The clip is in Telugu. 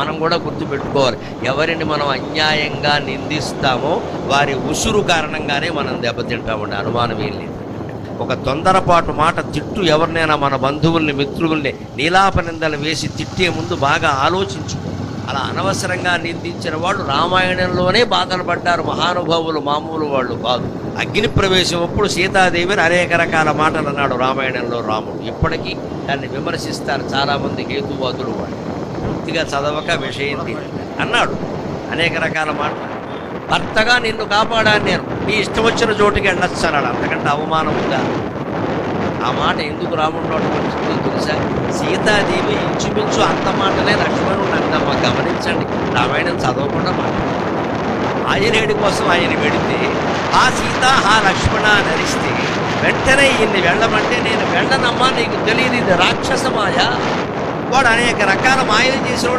మనం కూడా గుర్తుపెట్టుకోవాలి. ఎవరిని మనం అన్యాయంగా నిందిస్తామో వారి ఉసురు కారణంగానే మనం దెబ్బతింటామండి అనుమానం ఏం లేదు. ఒక తొందరపాటు మాట తిట్టు ఎవరినైనా మన బంధువుల్ని మిత్రుల్ని నీలాపనిందలు వేసి తిట్టే ముందు బాగా ఆలోచించుకో. అలా అనవసరంగా నిందించిన వాళ్ళు రామాయణంలోనే బాధలు పడ్డారు. మహానుభావులు మామూలు వాళ్ళు కాదు. అగ్ని ప్రవేశం అప్పుడు సీతాదేవిని అనేక రకాల మాటలు అన్నాడు రామాయణంలో రాముడు. ఇప్పటికీ దాన్ని విమర్శిస్తారు చాలామంది హేతువాదులు వాళ్ళు. పూర్తిగా చదవక విషయింది అన్నాడు. అనేక రకాల మాటలు. భర్తగా నిన్ను కాపాడాను నేను. నీ ఇష్టం వచ్చిన చోటుకి వెళ్ళొచ్చు అన్నాడు. అంతకంటే అవమానం ఉందా? ఆ మాట ఎందుకు రాముడు వచ్చిందో తెలుసా? సీతాదేవి ఇంచుమించు అంత మాటలే లక్ష్మణుడు అందమ్మ గమనించండి. రామాయణం చదవకుండా మాట ఆంజనేయుడి కోసం ఆయన వెడితే ఆ సీత ఆ లక్ష్మణ నరిస్తే వెంటనే ఈయన్ని వెళ్ళమంటే నేను వెళ్ళనమ్మా నీకు తెలియదు ఇది రాక్షస వాడు అనేక రకాల మాయలు చేసేవాడు